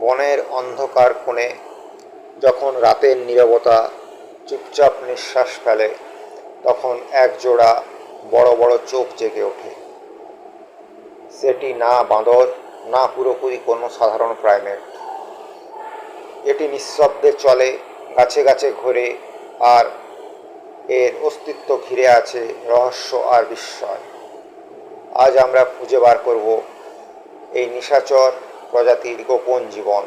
বনের অন্ধকার কোণে যখন রাতের নীরবতা চুপচাপ নিঃশ্বাস ফেলে, তখন এক জোড়া বড় বড় চোখ জেগে ওঠে। সেটি না বাঁদর, না পুরোপুরি কোনো সাধারণ প্রাইমেট এটি নিঃশব্দে চলে, গাছে গাছে ঘোরে, আর এর অস্তিত্ব ঘিরে আছে রহস্য আর বিস্ময়। আজ আমরা খুঁজে বার করব এই নিশাচর প্রজাতির গোপন জীবন।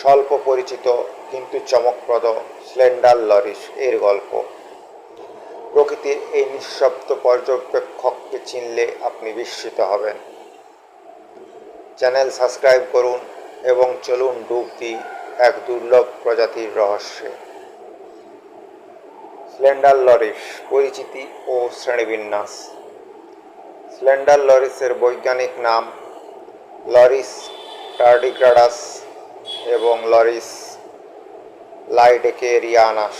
স্বল্প পরিচিত কিন্তু চমকপ্রদ স্লেন্ডার লরিস এর গল্প। প্রকৃতির এই নিঃশব্দ পর্যবেক্ষককে চিনলে আপনি বিস্মিত হবেন। চ্যানেল সাবস্ক্রাইব করুন এবং চলুন ডুব দিই এক দুর্লভ প্রজাতির রহস্যে। স্লেন্ডার লরিস, পরিচিতি ও শ্রেণীবিন্যাস। স্লেন্ডার লরিসের বৈজ্ঞানিক নাম লরিস টার্ডিগ্রাডাস এবং লরিস লাইডেকেরিয়ানাস।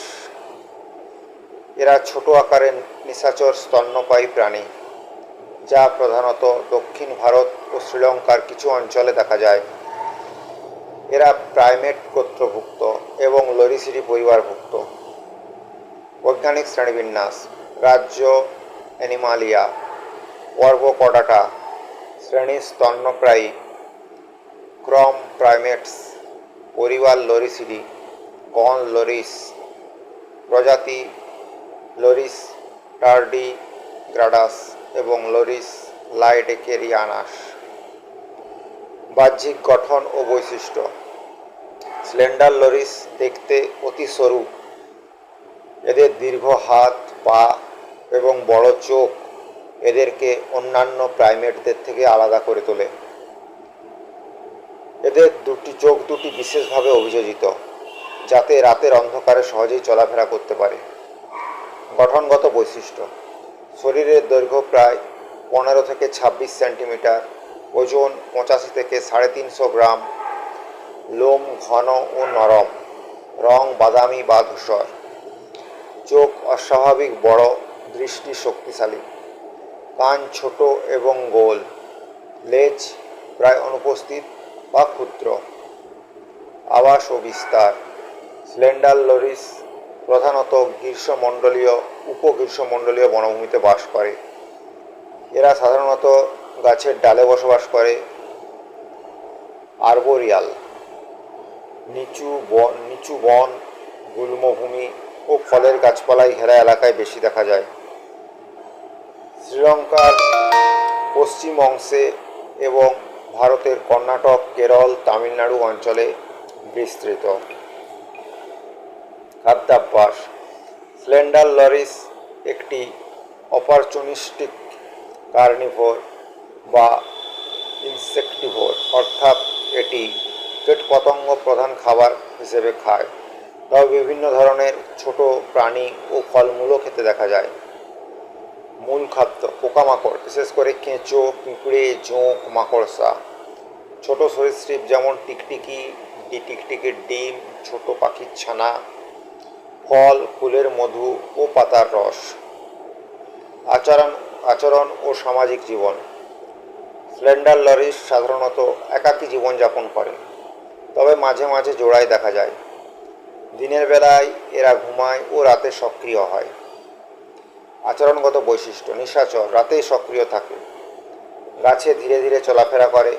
এরা ছোট আকারের নিশাচর স্তন্যপায়ী প্রাণী, যা প্রধানত দক্ষিণ ভারত ও শ্রীলঙ্কার কিছু অঞ্চলে দেখা যায়। এরা প্রাইমেট গোত্রভুক্ত এবং লরিসিডি পরিবারভুক্ত। বৈজ্ঞানিক শ্রেণীবিন্যাস, রাজ্য অ্যানিমালিয়া পর্ব কডাটা শ্রেণি স্তন্যপ্রায়ী ক্রম প্রাইমেটস পরিবার লরিসিডি কন লরিস, প্রজাতি লরিস টার্ডি গ্রাডাস এবং লরিস লাইডেকেরিয়ানাস। বাহ্যিক গঠন ও বৈশিষ্ট্য। স্লেন্ডার লরিস দেখতে অতি সরু। এদের দীর্ঘ হাত, পা এবং বড় চোখ এদেরকে অন্যান্য প্রাইমেটদের থেকে আলাদা করে তোলে। এদের দুটি চোখ দুটি বিশেষভাবে অভিযোজিত, যাতে রাতের অন্ধকারে সহজেই চলাফেরা করতে পারে। গঠনগত বৈশিষ্ট্য, শরীরের দৈর্ঘ্য প্রায় পনেরো থেকে ছাব্বিশ সেন্টিমিটার, ওজন পঁচাশি থেকে সাড়ে তিনশো গ্রাম, লোম ঘন ও নরম, রং বাদামি বা ধূসর। চোখ অস্বাভাবিক, বড়, দৃষ্টি শক্তিশালী। কান ছোট এবং গোল, লেজ প্রায় অনুপস্থিত বা ক্ষুদ্র। আবাস ও বিস্তার। স্লেন্ডার লরিস প্রধানত গ্রীষ্মমণ্ডলীয়, উপগ্রীষ্মমণ্ডলীয় বনভূমিতে বাস করে। এরা সাধারণত গাছের ডালে বসবাস করে। আরবোরিয়াল। নিচু বন নিচু বন, গুল্মভূমি ও ফলের গাছপালায় ঘেরা এলাকায় বেশি দেখা যায়। শ্রীলঙ্কার পশ্চিম অংশে এবং ভারতের কর্ণাটক, কেরল, তামিলনাড়ু অঞ্চলে বিস্তৃত। খাদ্যাভ্যাস। স্লেন্ডার লরিস একটি অপরচুনিস্টিক কার্নিভোর বা ইনসেক্টিভোর, অর্থাৎ এটি কীটপতঙ্গ প্রধান খাবার হিসেবে খায়। তবে বিভিন্ন ধরনের ছোট প্রাণী ও ফলমূলও খেতে দেখা যায়। মূল খাদ্য, পোকামাকড়, বিশেষ করে কেঁচো, পিঁপড়ে, জোঁক, মাকড়সা। ছোট সরীসৃপ যেমন টিকটিকি টিকটিকির ডিম, ছোট পাখির ছানা, ফল, ফুলের মধু ও পাতার রস। আচরণ আচরণ ও সামাজিক জীবন। স্লেন্ডার লরিস সাধারণত একাকী জীবনযাপন করে, তবে মাঝে মাঝে জোড়ায় দেখা যায়। দিনের বেলায় এরা ঘুমায় ও রাতে সক্রিয় হয়। আচরণগত বৈশিষ্ট্য, নিশাচর, রাতেই সক্রিয় থাকে। গাছে ধীরে ধীরে চলাফেরা করে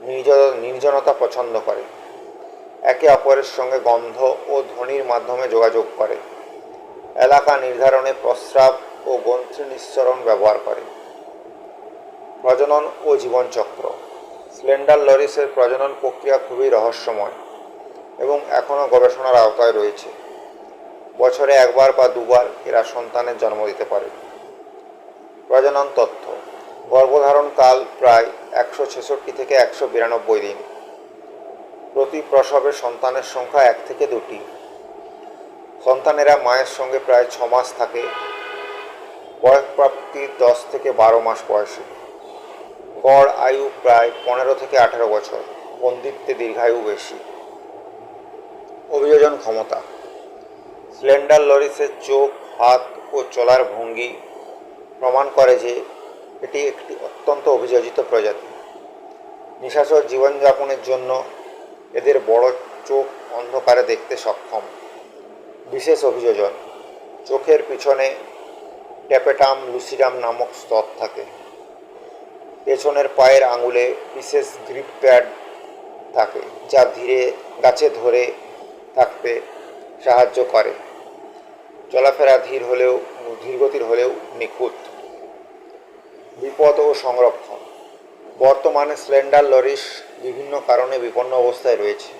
নির্জ নির্জনতা পছন্দ করে। একে অপরের সঙ্গে গন্ধ ও ধ্বনির মাধ্যমে যোগাযোগ করে। এলাকা নির্ধারণে প্রস্রাব ও গ্রন্থি নিঃসরণ ব্যবহার করে। প্রজনন ও জীবনচক্র। স্লেন্ডার লরিসের প্রজনন প্রক্রিয়া খুবই রহস্যময় এবং এখনও গবেষণার আওতায় রয়েছে। বছরে একবার বা দুবার এরা সন্তানের জন্ম দিতে পারে। প্রজনন তথ্য। গর্ভধারণ কাল প্রায় একশো ছেষট্টি থেকে একশো বিরানব্বই দিন। প্রতি প্রসবে সন্তানের সংখ্যা এক থেকে দুটি। সন্তানেরা মায়ের সঙ্গে প্রায় ছ মাস থাকে বয়ঃপ্রাপ্তি দশ থেকে বারো মাস বয়সে। গড় আয়ু প্রায় পনেরো থেকে আঠেরো বছর। বন্দিত্বে দীর্ঘায়ু বেশি। অভিযোজন ক্ষমতা। স্লেন্ডার লরিসের চোখ, হাত ও চলার ভঙ্গি প্রমাণ করে যে এটি একটি অত্যন্ত অভিযোজিত প্রজাতি। নিশাচর জীবনযাপনের জন্য এদের বড় চোখ অন্ধকারে দেখতে সক্ষম। বিশেষ অভিযোজন, চোখের পিছনে ট্যাপেটাম লুসিডাম নামক স্তর থাকে। পেছনের পায়ের আঙুলে বিশেষ গ্রিপ প্যাড থাকে, যা ধীরে গাছে ধরে থাকতে সাহায্য করে। চলাফেরা ধীর হলেও, ধীরগতির হলেও নিখুঁত। বিপদ ও সংরক্ষণ। বর্তমানে স্লেন্ডার লরিস বিভিন্ন কারণে বিপন্ন অবস্থায় রয়েছে।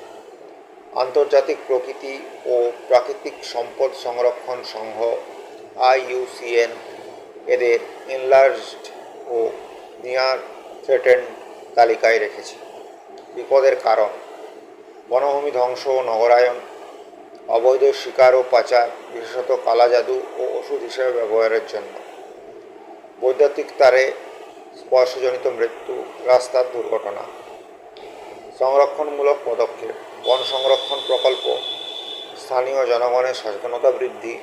আন্তর্জাতিক প্রকৃতি ও প্রাকৃতিক সম্পদ সংরক্ষণ সংঘ, আইইউসিএন, এদের এনলার্জড ও নিয়ার থ্রেটেন তালিকায় রেখেছে। বিপদের কারণ, বনভূমি ধ্বংস ও নগরায়ন অবৈধ শিকার ও পাচার, বিশেষত কালা জাদু ও ওষুধ হিসেবে ব্যবহারের জন্য। বৈদ্যুতিক তারে স্পর্শজনিত মৃত্যু, রাস্তার দুর্ঘটনা। সংরক্ষণমূলক পদক্ষেপ, বন সংরক্ষণ প্রকল্প, স্থানীয় জনগণের সচেতনতা বৃদ্ধি,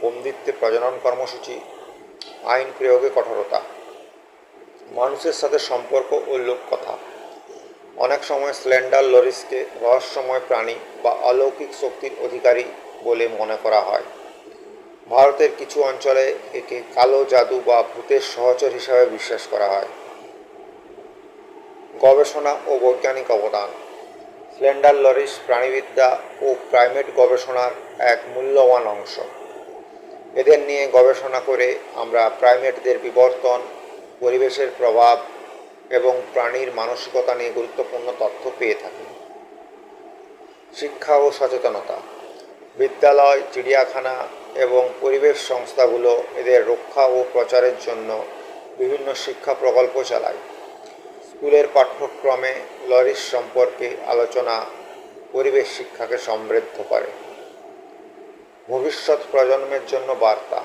বন্দিত্বে প্রজনন কর্মসূচি, আইন প্রয়োগে কঠোরতা। মানুষের সাথে সম্পর্ক ও লোককথা। অনেক সময় স্লেন্ডার লরিসকে রহস্যময় প্রাণী বা অলৌকিক শক্তির অধিকারী বলে মনে করা হয়। ভারতের কিছু অঞ্চলে একে কালো জাদু বা ভূতের সহচর হিসাবে বিশ্বাস করা হয়। গবেষণা ও বৈজ্ঞানিক অবদান। স্লেন্ডার লরিস প্রাণীবিদ্যা ও প্রাইমেট গবেষণার এক মূল্যবান অংশ। এদের নিয়ে গবেষণা করে আমরা প্রাইমেটদের বিবর্তন, পরিবেশের প্রভাব এবং প্রাণীর মানসিকতা নিয়ে গুরুত্বপূর্ণ তথ্য পেয়ে থাকি। শিক্ষা ও সচেতনতা, বিদ্যালয়, চিড়িয়াখানা এবং পরিবেশ সংস্থাগুলো এদের রক্ষা ও প্রচারের জন্য বিভিন্ন শিক্ষা প্রকল্প চালায়। স্কুলের পাঠ্যক্রমে লরিস সম্পর্কে আলোচনা পরিবেশ শিক্ষাকে সমৃদ্ধ করে। ভবিষ্যৎ প্রজন্মের জন্য বার্তা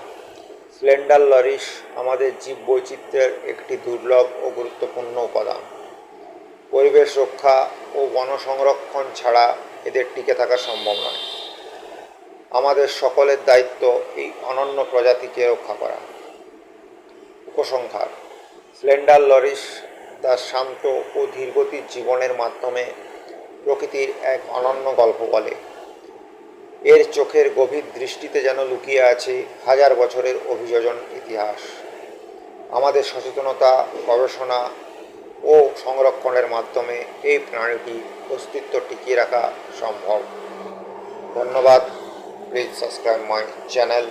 স্লেন্ডার লরিস আমাদের জীব বৈচিত্র্যের একটি দুর্লভ ও গুরুত্বপূর্ণ উপাদান। পরিবেশ রক্ষা ও বন সংরক্ষণ ছাড়া এদের টিকে থাকা সম্ভব নয়। আমাদের সকলের দায়িত্ব এই অনন্য প্রজাতিকে রক্ষা করা। উপসংহার স্লেন্ডার লরিস তার শান্ত ও ধীরগতির জীবনের মাধ্যমে প্রকৃতির এক অনন্য গল্প বলে। এর চোখের গভীর দৃষ্টিতে যেন লুকিয়ে আছে হাজার বছরের অভিযোজন ইতিহাস। আমাদের সচেতনতা, গবেষণা ও সংরক্ষণের মাধ্যমে এই প্রাণীটি অস্তিত্ব টিকিয়ে রাখা সম্ভব। ধন্যবাদ। Please subscribe my channel.